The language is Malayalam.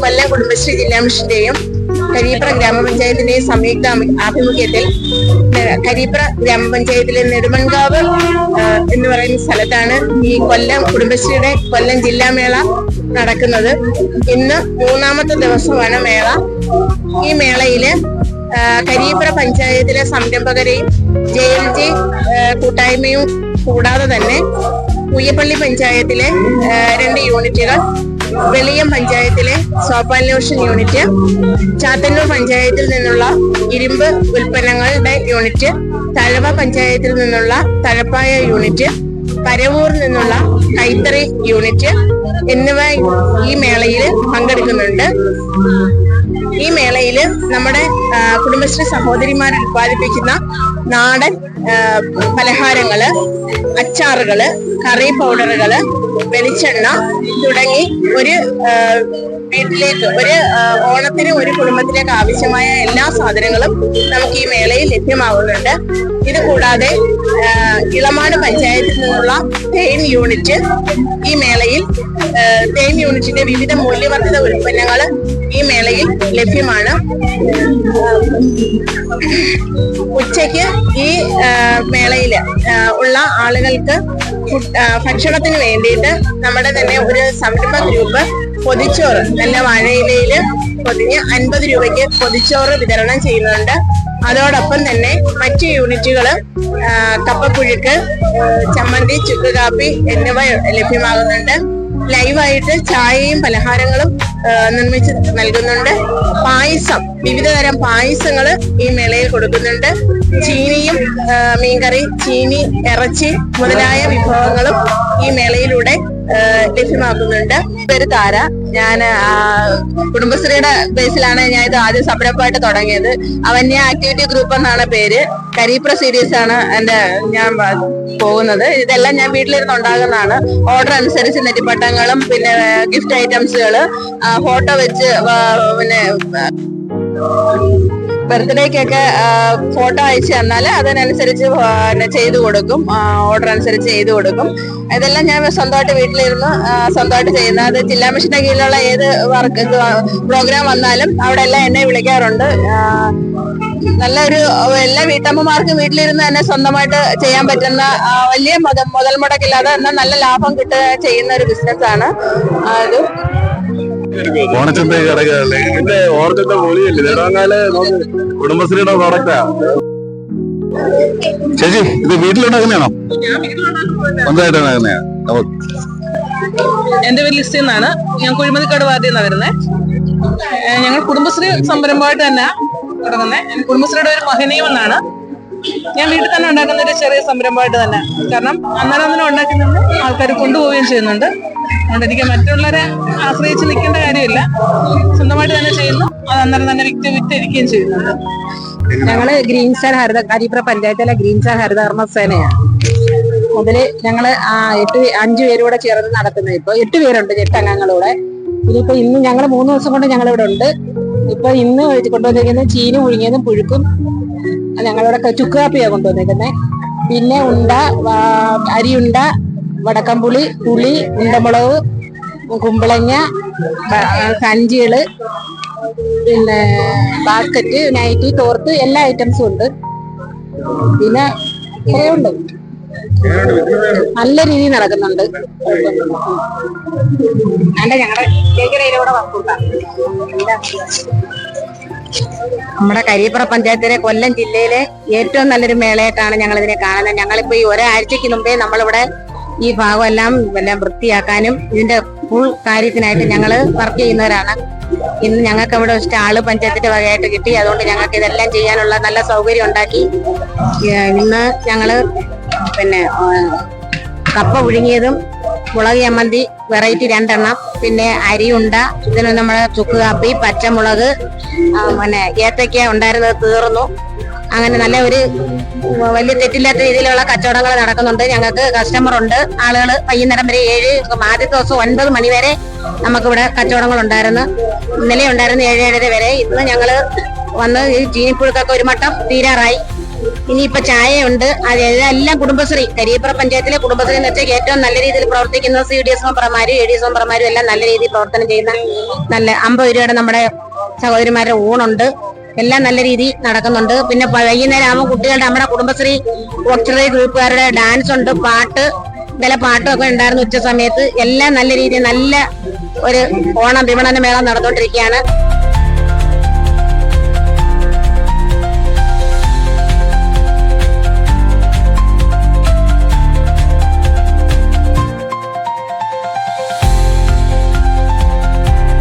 കൊല്ലം കുടുംബശ്രീ ജില്ലാ മിഷന്റെയും കരീപ്ര ഗ്രാമപഞ്ചായത്തിന്റെയും സംയുക്ത ആഭിമുഖ്യത്തിൽ കരീപ്ര ഗ്രാമപഞ്ചായത്തിലെ നെടുമൺകാവ് എന്ന് പറയുന്ന സ്ഥലത്താണ് ഈ കൊല്ലം കുടുംബശ്രീയുടെ കൊല്ലം ജില്ലാ മേള നടക്കുന്നത്. ഇന്ന് മൂന്നാമത്തെ ദിവസമാണ് മേള. ഈ മേളയിൽ കരീപ്ര പഞ്ചായത്തിലെ സംരംഭകരെയും ജെ എൽ ജി കൂട്ടായ്മയും കൂടാതെ തന്നെ പുയ്യപ്പള്ളി പഞ്ചായത്തിലെ രണ്ട് യൂണിറ്റുകൾ വെളിയം പഞ്ചായത്തിലെ സോപ്പാൻ യൂണിറ്റ് ചാത്തന്നൂർ പഞ്ചായത്തിൽ നിന്നുള്ള ഇരുമ്പ് ഉൽപ്പന്നങ്ങളുടെ യൂണിറ്റ് തഴവ പഞ്ചായത്തിൽ നിന്നുള്ള തഴപ്പായ യൂണിറ്റ് കരവൂർ നിന്നുള്ള കൈത്തറി യൂണിറ്റ് എന്നിവ ഈ മേളയിൽ പങ്കെടുക്കുന്നുണ്ട്. ഈ മേളയിൽ നമ്മുടെ കുടുംബശ്രീ സഹോദരിമാർ ഉൽപ്പാദിപ്പിക്കുന്ന നാടൻ പലഹാരങ്ങൾ അച്ചാറുകൾ കറി പൗഡറുകൾ വെളിച്ചെണ്ണ തുടങ്ങി ഒരു വീട്ടിലേക്ക് ഒരു ഓണത്തിന് ഒരു കുടുംബത്തിലേക്ക് ആവശ്യമായ എല്ലാ സാധനങ്ങളും നമുക്ക് ഈ മേളയിൽ ലഭ്യമാകുന്നുണ്ട്. ഇത് കൂടാതെ ഇളമാട് പഞ്ചായത്തിൽ നിന്നുള്ള തേൻ യൂണിറ്റ് ഈ മേളയിൽ തേൻ യൂണിറ്റിന്റെ വിവിധ മൂല്യവർദ്ധിത ഉൽപ്പന്നങ്ങൾ ഈ മേളയിൽ ലഭ്യമാണ്. ഉച്ചയ്ക്ക് ഈ മേളയിൽ ഉള്ള ആളുകൾക്ക് ഭക്ഷണത്തിന് വേണ്ടിയിട്ട് നമ്മുടെ തന്നെ ഒരു സംരംഭ ഗ്രൂപ്പ് പൊതിച്ചോറ് നല്ല വാഴയിലയിൽ പൊതിഞ്ഞ് അൻപത് രൂപയ്ക്ക് പൊതിച്ചോറ് വിതരണം ചെയ്യുന്നുണ്ട്. അതോടൊപ്പം തന്നെ മറ്റ് യൂണിറ്റുകൾ കപ്പക്കുഴുക്ക് ചമ്മന്തി ചുക്ക് കാപ്പി എന്നിവ ലഭ്യമാകുന്നുണ്ട്. ലൈവായിട്ട് ചായയും പലഹാരങ്ങളും നിർമ്മിച്ച് നൽകുന്നുണ്ട്. പായസം വിവിധ തരം പായസങ്ങൾ ഈ മേളയിൽ കൊടുക്കുന്നുണ്ട്. ചീനിയും മീൻകറി ചീനി ഇറച്ചി മുതലായ വിഭവങ്ങളും ഈ മേളയിലൂടെ ലഭ്യമാക്കുന്നുണ്ട്. പേര് താര. ഞാൻ കുടുംബശ്രീയുടെ ബേസിലാണ് ഞാൻ ഇത് ആദ്യം സംരംഭമായിട്ട് തുടങ്ങിയത്. അവന്യ ആക്ടിവിറ്റി ഗ്രൂപ്പ് എന്നാണ് പേര്. കരീപ്ര സീരീസ് ആണ് എന്റെ ഞാൻ പോകുന്നത്. ഇതെല്ലാം ഞാൻ വീട്ടിലിരുന്ന് ഉണ്ടാകുന്നതാണ് ഓർഡർ അനുസരിച്ച് നെറ്റിപ്പട്ടങ്ങളും പിന്നെ ഗിഫ്റ്റ് ഐറ്റംസുകൾ ഫോട്ടോ വെച്ച് പിന്നെ ബർത്ത്ഡേക്കൊക്കെ ഫോട്ടോ അയച്ചു തന്നാൽ അതിനനുസരിച്ച് ചെയ്തു കൊടുക്കും. ഓർഡർ അനുസരിച്ച് ചെയ്തു കൊടുക്കും. ഇതെല്ലാം ഞാൻ സ്വന്തമായിട്ട് വീട്ടിലിരുന്ന് സ്വന്തമായിട്ട് ചെയ്യുന്നത് അത് ജില്ലാ മിഷന്റെ കീഴിലുള്ള ഏത് വർക്ക് പ്രോഗ്രാം വന്നാലും അവിടെ എല്ലാം എന്നെ വിളിക്കാറുണ്ട്. നല്ലൊരു എല്ലാ വീട്ടമ്മമാർക്കും വീട്ടിലിരുന്ന് തന്നെ സ്വന്തമായിട്ട് ചെയ്യാൻ പറ്റുന്ന വലിയ മുതൽ മുടക്കില്ലാതെ എന്നാൽ നല്ല ലാഭം കിട്ടുക ചെയ്യുന്ന ഒരു ബിസിനസ് ആണ്. അത് ഓണച്ചന്ത കടകളിലെ ഇതിന്റെ ഓണച്ചന്ത പൊളിയല്ലേ? നെടുവങ്ങാൽ കുടുംബശ്രീയുടെ പ്രോഡക്റ്റാ ചേച്ചി ഇത് വീട്ടിലുണ്ടാക്കുന്നതാണോ? സ്വന്തമായിട്ട് ഉണ്ടാക്കുന്നതാ എന്റെ പേര് ലിസ്റ്റ് എന്നാണ് ഞാൻ കുഴിമതിക്കാട് വാർഡിൽ നിന്നാണ് വരുന്നത് ഞങ്ങൾ കുടുംബശ്രീ സംരംഭമായിട്ട് തന്നെ തുടങ്ങുന്നത് കുടുംബശ്രീയുടെ ഒരു മഹനീയം എന്നാണ് ഞാൻ വീട്ടിൽ തന്നെ ഉണ്ടാക്കുന്ന ഒരു ചെറിയ സംരംഭമായിട്ട് തന്നെ. കാരണം അന്നേരം അന്നേരം ഉണ്ടാക്കുന്നുണ്ട് ആൾക്കാർ കൊണ്ടുപോവുകയും ചെയ്യുന്നുണ്ട്. അതുകൊണ്ട് എനിക്ക് മറ്റുള്ളവരെ ആശ്രയിച്ച് നിൽക്കേണ്ട കാര്യമില്ല. സ്വന്തമായിട്ട് തന്നെ ചെയ്യുന്നു. അത് അന്നേരം തന്നെ വിറ്റ് വിറ്റിരിക്കുകയും ചെയ്യുന്നുണ്ട് ഞങ്ങൾ ഗ്രീൻ സ്റ്റാർ ഹരിത കരിപ്ര പഞ്ചായത്തിലെ ഗ്രീൻ സ്റ്റാർ ഹരിതകർമ്മ സേനയാണ് അതിൽ ഞങ്ങൾ ആ എട്ട് അഞ്ചു പേരൂടെ ചേർന്ന് നടത്തുന്നത്. ഇപ്പൊ എട്ട് പേരുണ്ട് എട്ട് അംഗങ്ങളൂടെ. ഇനിയിപ്പോ ഇന്ന് ഞങ്ങൾ മൂന്ന് ദിവസം കൊണ്ട് ഞങ്ങൾ ഇവിടെ ഉണ്ട്. ഇപ്പൊ ഇന്ന് കൊണ്ടുവന്നിരിക്കുന്നത് ചീന പുഴുങ്ങിയതും പുഴുക്കും. ഞങ്ങളിവിടെ ക- ചുക്ക് കാപ്പിയാണ് കൊണ്ടുവന്നിരിക്കുന്നത് പിന്നെ ഉണ്ട അരിയുണ്ട വടക്കംപുളി പുളി ഉണ്ടമുളക് കുമ്പളങ്ങ കഞ്ചികൾ പിന്നെ ബാസ്ക്കറ്റ് നൈറ്റി തോർത്ത് എല്ലാ ഐറ്റംസും ഉണ്ട്. പിന്നെ കുറേ ഉണ്ട്. നല്ല രീതിയിൽ നടക്കുന്നുണ്ട്. ഞങ്ങളുടെ നമ്മുടെ കരിയപ്പുറ പഞ്ചായത്തിലെ കൊല്ലം ജില്ലയിലെ ഏറ്റവും നല്ലൊരു മേളയായിട്ടാണ് ഞങ്ങൾ ഇതിനെ കാണുന്നത്. ഞങ്ങളിപ്പോ ഈ ഒരാഴ്ചക്ക് മുമ്പേ നമ്മളിവിടെ ഈ ഭാഗം എല്ലാം എല്ലാം വൃത്തിയാക്കാനും ഇതിന്റെ ഫുൾ കാര്യത്തിനായിട്ട് ഞങ്ങൾ വർക്ക് ചെയ്യുന്നവരാണ്. ഇന്ന് ഞങ്ങൾക്ക് ഇവിടെ സ്റ്റാൾ പഞ്ചായത്തിന്റെ വകയായിട്ട് കിട്ടി. അതുകൊണ്ട് ഞങ്ങൾക്ക് ഇതെല്ലാം ചെയ്യാനുള്ള നല്ല സൗകര്യം ഉണ്ടാക്കി. ഇന്ന് ഞങ്ങൾ പിന്നെ കപ്പ പുഴുങ്ങിയതും മുളക് ചമ്മന്തി വെറൈറ്റി രണ്ടെണ്ണം. പിന്നെ അരി അരിയുണ്ട ഇതിന് നമ്മൾ ചുക്ക് കാപ്പി പച്ചമുളക് പിന്നെ ഏത്തയ്ക്ക ഉണ്ടായിരുന്നത് തീർന്നു. അങ്ങനെ നല്ല ഒരു വലിയ തെറ്റില്ലാത്ത രീതിയിലുള്ള കച്ചവടങ്ങൾ നടക്കുന്നുണ്ട്. ഞങ്ങൾക്ക് കസ്റ്റമർ ഉണ്ട്. ആളുകൾ വൈകുന്നേരം വരെ ഏഴ് ആദ്യത്തെ ദിവസം ഒൻപത് മണി വരെ നമുക്കിവിടെ കച്ചവടങ്ങൾ ഉണ്ടായിരുന്നു. ഇന്നലെ ഉണ്ടായിരുന്നു ഏഴ് ഏഴര വരെ. ഇന്ന് ഞങ്ങൾ വന്ന് ഈ ചീനിപ്പുഴുക്കൊക്കെ ഒരു മട്ടം തീരാറായി. ഇനിയിപ്പോ ചായയുണ്ട്. അത് എല്ലാം കുടുംബശ്രീ കരിയപ്പുറ പഞ്ചായത്തിലെ കുടുംബശ്രീ എന്ന് വെച്ചാൽ ഏറ്റവും നല്ല രീതിയിൽ പ്രവർത്തിക്കുന്ന സി ഡി എസ് മെമ്പർമാരും എ ഡി എസ് മെമ്പർമാരും എല്ലാം നല്ല രീതിയിൽ പ്രവർത്തനം ചെയ്യുന്ന നല്ല അമ്പത് രൂപയുടെ നമ്മുടെ സഹോദരിമാരുടെ ഊണുണ്ട്. എല്ലാം നല്ല രീതി നടക്കുന്നുണ്ട്. പിന്നെ വൈകുന്നേരം ആകുമ്പോൾ കുട്ടികളുടെ നമ്മുടെ കുടുംബശ്രീ ഓക്സിലറി ഗ്രൂപ്പുകാരുടെ ഡാൻസ് ഉണ്ട്. പാട്ട് ഇന്നലെ പാട്ടൊക്കെ ഉണ്ടായിരുന്നു ഉച്ച സമയത്ത്. എല്ലാം നല്ല രീതിയിൽ നല്ല ഒരു ഓണം വിപണന മേള നടന്നുകൊണ്ടിരിക്കുകയാണ്.